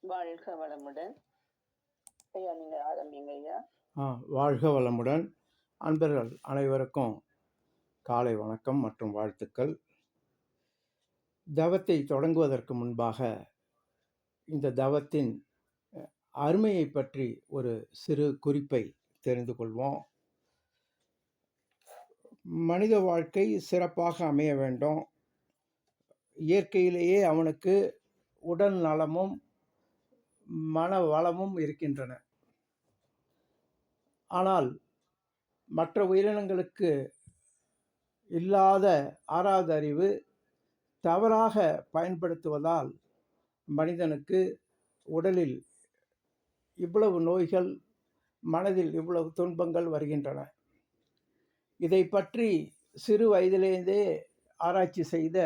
வாழ்க வளமுடன். ஐயா நீங்க ஆரம்பிங்க ஐயா. ஆ, வாழ்க வளமுடன். அன்பர்கள் அனைவருக்கும் காலை வணக்கம் மற்றும் வாழ்த்துக்கள். தவத்தை தொடங்குவதற்கு முன்பாக இந்த தவத்தின் அருமையை பற்றி ஒரு சிறு குறிப்பை தெரிந்து கொள்வோம். மனித வாழ்க்கை சிறப்பாக அமைய வேண்டும். இயற்கையிலேயே அவனுக்கு உடல் நலமும் மன வளமும் இருக்கின்றன. ஆனால் மற்ற உயிரினங்களுக்கு இல்லாத ஆறாவது அறிவு தவறாக பயன்படுத்துவதால் மனிதனுக்கு உடலில் இவ்வளவு நோய்கள் மனதில் இவ்வளவு துன்பங்கள் வருகின்றன. இதை பற்றி சிறு வயதிலேருந்தே ஆராய்ச்சி செய்த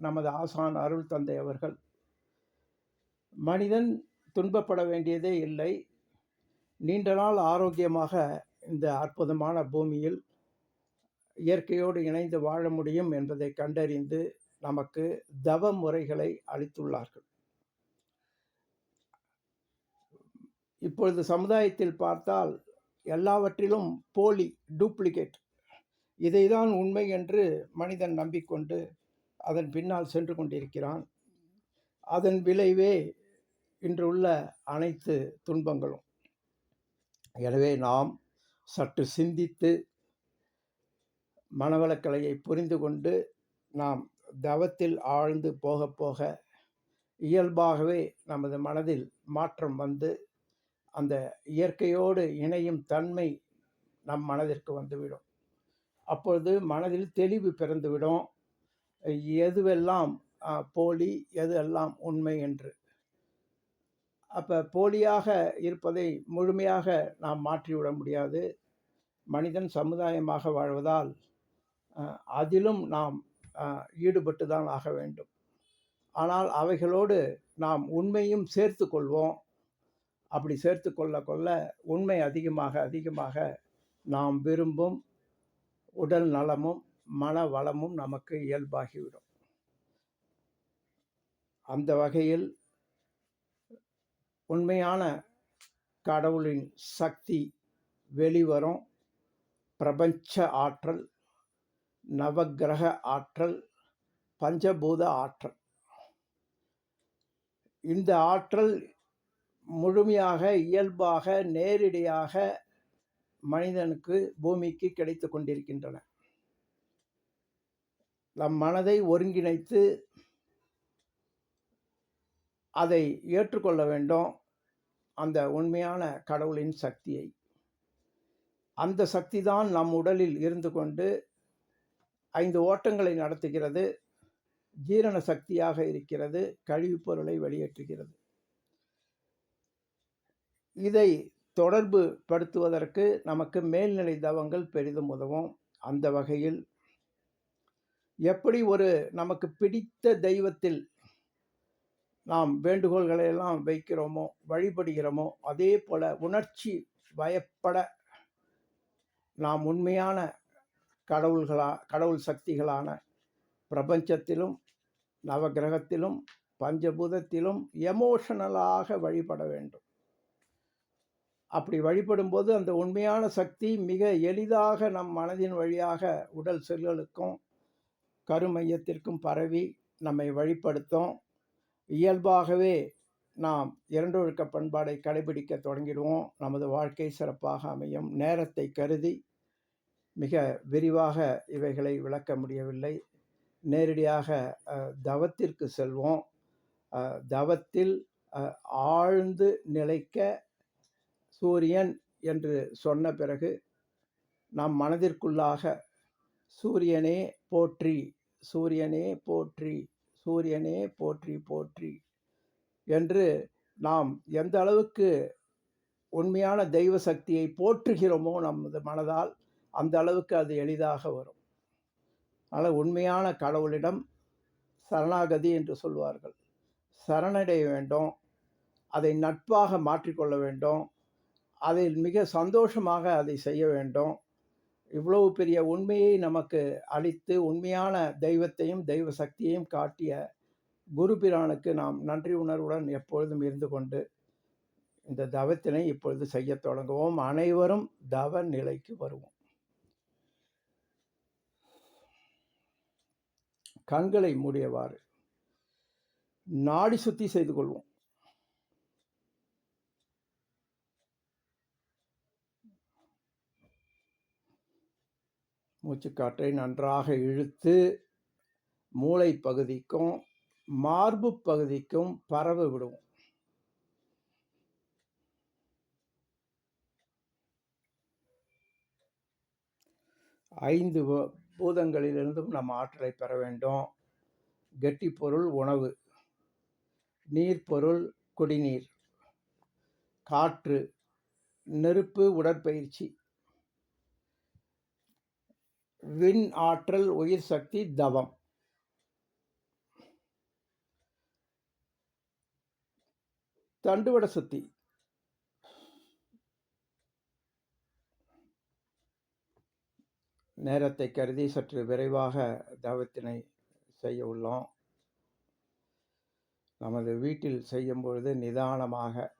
நமது ஆசான் அருள் தந்தை அவர்கள் மனிதன் துன்பப்பட வேண்டியதே இல்லை. நீண்ட நாள் ஆரோக்கியமாக இந்த அற்புதமான பூமியில் இயற்கையோடு இணைந்து வாழ முடியும் என்பதை கண்டறிந்து நமக்கு தவ முறைகளை அளித்துள்ளார்கள். இப்பொழுது சமுதாயத்தில் பார்த்தால் எல்லாவற்றிலும் போலி டூப்ளிகேட். இதைதான் உண்மை என்று மனிதன் நம்பிக்கொண்டு அதன் பின்னால் சென்று கொண்டிருக்கிறான். அதன் விளைவே இன்று உள்ள அனைத்து துன்பங்களும். எனவே நாம் சற்று சிந்தித்து மனவளக்கலையை புரிந்து கொண்டு நாம் தவத்தில் ஆழ்ந்து போக போக இயல்பாகவே நமது மனதில் மாற்றம் வந்து அந்த இயற்கையோடு இணையும் தன்மை நம் மனதிற்கு வந்துவிடும். அப்பொழுது மனதில் தெளிவு பிறந்துவிடும். எதுவெல்லாம் போலி எது எல்லாம் உண்மை என்று அப்போ போலியாக இருப்பதை முழுமையாக நாம் மாற்றிவிட முடியாது. மனிதன் சமுதாயமாக வாழ்வதால் அதிலும் நாம் ஈடுபட்டு தான் ஆக வேண்டும். ஆனால் அவைகளோடு நாம் உண்மையும் சேர்த்து கொள்வோம். அப்படி சேர்த்து கொள்ள கொள்ள உண்மை அதிகமாக அதிகமாக நாம் விரும்பும் உடல் நலமும் மன வளமும் நமக்கு இயல்பாகிவிடும். அந்த வகையில் உண்மையான கடவுளின் சக்தி வெளிவரும். பிரபஞ்ச ஆற்றல் நவக்கிரக ஆற்றல் பஞ்சபூத ஆற்றல். இந்த ஆற்றல் முழுமையாக இயல்பாக நேரடியாக மனிதனுக்கு பூமிக்கு கிடைத்து கொண்டிருக்கின்றன. நம் மனதை ஒருங்கிணைத்து அதை ஏற்றுக்கொள்ள வேண்டும். அந்த உண்மையான கடவுளின் சக்தியை. அந்த சக்தி தான் நம் உடலில் இருந்து கொண்டு ஐந்து ஓட்டங்களை நடத்துகிறது. ஜீரண சக்தியாக இருக்கிறது. கழிவுப் பொருளை வெளியேற்றுகிறது. இதை தொடர்பு படுத்துவதற்கு நமக்கு மேல்நிலை தவங்கள் பெரிதும் உதவும். அந்த வகையில் எப்படி ஒரு நமக்கு பிடித்த தெய்வத்தில் நாம் வேண்டுகோள்களை எல்லாம் வைக்கிறோமோ வழிபடுகிறோமோ அதே போல உணர்ச்சி வயப்பட நாம் உண்மையான கடவுள்களா கடவுள் சக்திகளான பிரபஞ்சத்திலும் நவகிரகத்திலும் பஞ்சபூதத்திலும் எமோஷனலாக வழிபட வேண்டும். அப்படி வழிபடும்போது அந்த உண்மையான சக்தி மிக எளிதாக நம் மனதின் வழியாக உடல் செல்களுக்கும் கருமையத்திற்கும் பரவி நம்மை வழிபடுத்தும். இயல்பாகவே நாம் இரண்டொழுக்க பண்பாடை கடைபிடிக்க தொடங்கிடுவோம். நமது வாழ்க்கை சிறப்பாக அமையும். நேரத்தை கருதி மிக விரிவாக இவைகளை விளக்க முடியவில்லை. நேரடியாக தவத்திற்கு செல்வோம். தவத்தில் ஆழ்ந்து நிலைக்க சூரியன் என்று சொன்ன பிறகு நம் மனதிற்குள்ளாக சூரியனே போற்றி சூரியனே போற்றி சூரியனே போற்றி போற்றி என்று நாம் எந்த அளவுக்கு உண்மையான தெய்வ சக்தியை போற்றுகிறோமோ நமது மனதால் அந்த அளவுக்கு அது எளிதாக வரும். அதனால் உண்மையான கடவுளிடம் சரணாகதி என்று சொல்வார்கள். சரணடைய வேண்டும் அதை நட்பாக மாற்றிக்கொள்ள வேண்டும் அதில் மிக சந்தோஷமாக அதை செய்ய வேண்டும். இவ்வளவு பெரிய உண்மையை நமக்கு அளித்து உண்மையான தெய்வத்தையும் தெய்வ சக்தியையும் காட்டிய குருபிரானுக்கு நாம் நன்றி உணர்வுடன் எப்பொழுதும் இருந்து கொண்டு இந்த தவத்தினை இப்பொழுது செய்யத் தொடங்குவோம். அனைவரும் தவ நிலைக்கு வருவோம். கண்களை மூடியவாறு நாடி சுத்தி செய்து கொள்வோம். மூச்சுக்காற்றை நன்றாக இழுத்து மூளை பகுதிக்கும் மார்பு பகுதிக்கும் பரவ விடுவோம் ஐந்து பூ- பூதங்களிலிருந்தும் நம்ம ஆற்றலை பெற வேண்டும். கெட்டி பொருள் உணவு நீர் பொருள் குடிநீர் காற்று நெருப்பு உடற்பயிற்சி. விண் ஆற்றல் உயிர் சக்தி தவம். தண்டுவட சுத்தி. நேரத்தை கருதி சற்று விரைவாக தவத்தினை செய்ய உள்ளோம். நமது வீட்டில் செய்யும் பொழுது நிதானமாக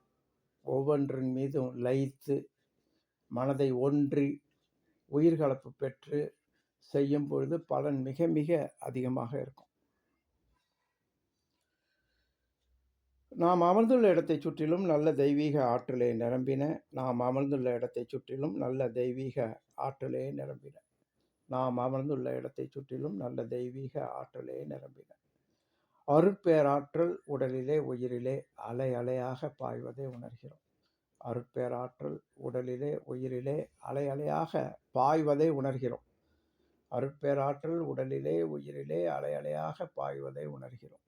ஒவ்வொன்றின் மீதும் லயித்து மனதை ஒன்றி உயிர்கலப்பு பெற்று செய்யும் பொழுது பலன் மிக மிக அதிகமாக இருக்கும். நாம் அமர்ந்துள்ள இடத்தை சுற்றிலும் நல்ல தெய்வீக ஆற்றலே நிரம்பின நாம் அமர்ந்துள்ள இடத்தை சுற்றிலும் நல்ல தெய்வீக ஆற்றலே நிரம்பின. நாம் அமர்ந்துள்ள இடத்தைச் சுற்றிலும் நல்ல தெய்வீக ஆற்றலே நிரம்பின. அருட்பேராற்றல் உடலிலே உயிரிலே அலை அலையாக பாய்வதை உணர்கிறோம். அருட்பேராற்றல் உடலிலே உயிரிலே அலை அலையாக பாய்வதை உணர்கிறோம். அருட்பேராற்றல் உடலிலே உயிரிலே அலையலையாக பாய்வதை உணர்கிறோம்.